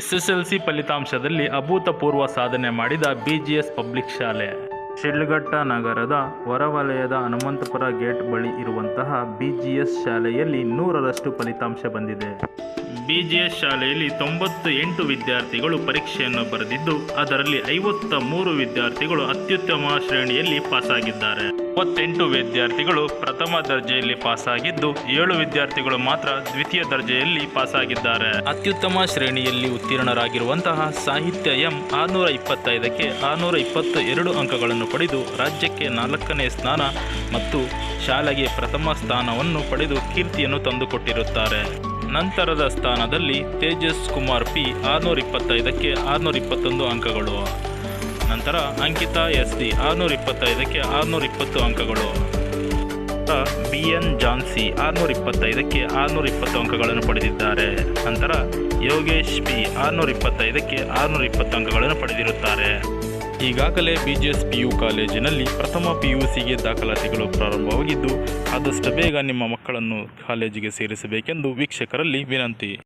SSLC ಫಲಿತಾಂಶದಲ್ಲಿ ಅಭೂತಪೂರ್ವ ಸಾಧನೆ ಮಾಡಿದ ಬಿಜಿಎಸ್ ಪಬ್ಲಿಕ್ ಶಾಲೆ. ಶಿಡ್ಲಘಟ್ಟ ನಗರದ ಹೊರವಲಯದ ಹನುಮಂತಪುರ ಗೇಟ್ ಬಳಿ ಇರುವಂತಹ ಬಿಜಿಎಸ್ ಶಾಲೆಯಲ್ಲಿ ನೂರರಷ್ಟು ಫಲಿತಾಂಶ ಬಂದಿದೆ. ಬಿಜಿಎಸ್ ಶಾಲೆಯಲ್ಲಿ ತೊಂಬತ್ತು ಎಂಟು ವಿದ್ಯಾರ್ಥಿಗಳು ಪರೀಕ್ಷೆಯನ್ನು ಬರೆದಿದ್ದು, ಅದರಲ್ಲಿ ಐವತ್ತ ಮೂರು ವಿದ್ಯಾರ್ಥಿಗಳು ಅತ್ಯುತ್ತಮ ಶ್ರೇಣಿಯಲ್ಲಿ ಪಾಸಾಗಿದ್ದಾರೆ. ಮೂವತ್ತೆಂಟು ವಿದ್ಯಾರ್ಥಿಗಳು ಪ್ರಥಮ ದರ್ಜೆಯಲ್ಲಿ ಪಾಸಾಗಿದ್ದು, ಏಳು ವಿದ್ಯಾರ್ಥಿಗಳು ಮಾತ್ರ ದ್ವಿತೀಯ ದರ್ಜೆಯಲ್ಲಿ ಪಾಸಾಗಿದ್ದಾರೆ. ಅತ್ಯುತ್ತಮ ಶ್ರೇಣಿಯಲ್ಲಿ ಉತ್ತೀರ್ಣರಾಗಿರುವಂತಹ ಸಾಹಿತ್ಯ ಎಂ ಆರುನೂರ ಇಪ್ಪತ್ತೈದಕ್ಕೆ ಆರುನೂರ ಇಪ್ಪತ್ತ ಎರಡು ಅಂಕಗಳನ್ನು ಪಡೆದು ರಾಜ್ಯಕ್ಕೆ ನಾಲ್ಕನೇ ಸ್ಥಾನ ಮತ್ತು ಶಾಲೆಗೆ ಪ್ರಥಮ ಸ್ಥಾನವನ್ನು ಪಡೆದು ಕೀರ್ತಿಯನ್ನು ತಂದುಕೊಟ್ಟಿರುತ್ತಾರೆ. ನಂತರದ ಸ್ಥಾನದಲ್ಲಿ ತೇಜಸ್ ಕುಮಾರ್ ಪಿ ಆರುನೂರ ಇಪ್ಪತ್ತೈದಕ್ಕೆ ಆರುನೂರ ಇಪ್ಪತ್ತೊಂದು ಅಂಕಗಳು. ನಂತರ ಅಂಕಿತಾ ಎಸ್ ಡಿ ಆರುನೂರ ಇಪ್ಪತ್ತೈದಕ್ಕೆ ಆರುನೂರ ಇಪ್ಪತ್ತು ಅಂಕಗಳು. ಬಿ ಎನ್ ಜಾನ್ಸಿ ಆರುನೂರ ಇಪ್ಪತ್ತೈದಕ್ಕೆ ಆರುನೂರ ಇಪ್ಪತ್ತು ಅಂಕಗಳನ್ನು ಪಡೆದಿದ್ದಾರೆ. ನಂತರ ಯೋಗೇಶ್ ಪಿ ಆರುನೂರ ಇಪ್ಪತ್ತೈದಕ್ಕೆ ಆರುನೂರ ಇಪ್ಪತ್ತು ಅಂಕಗಳನ್ನು ಪಡೆದಿರುತ್ತಾರೆ. ಈಗಾಗಲೇ B G S P U ಕಾಲೇಜಿನಲ್ಲಿ ಪ್ರಥಮ ಪಿ ಯು ಸಿಗೆ ದಾಖಲಾತಿಗಳು ಪ್ರಾರಂಭವಾಗಿದ್ದು, ಆದಷ್ಟು ಬೇಗ ನಿಮ್ಮ ಮಕ್ಕಳನ್ನು ಕಾಲೇಜಿಗೆ ಸೇರಿಸಬೇಕೆಂದು ವೀಕ್ಷಕರಲ್ಲಿ ವಿನಂತಿ.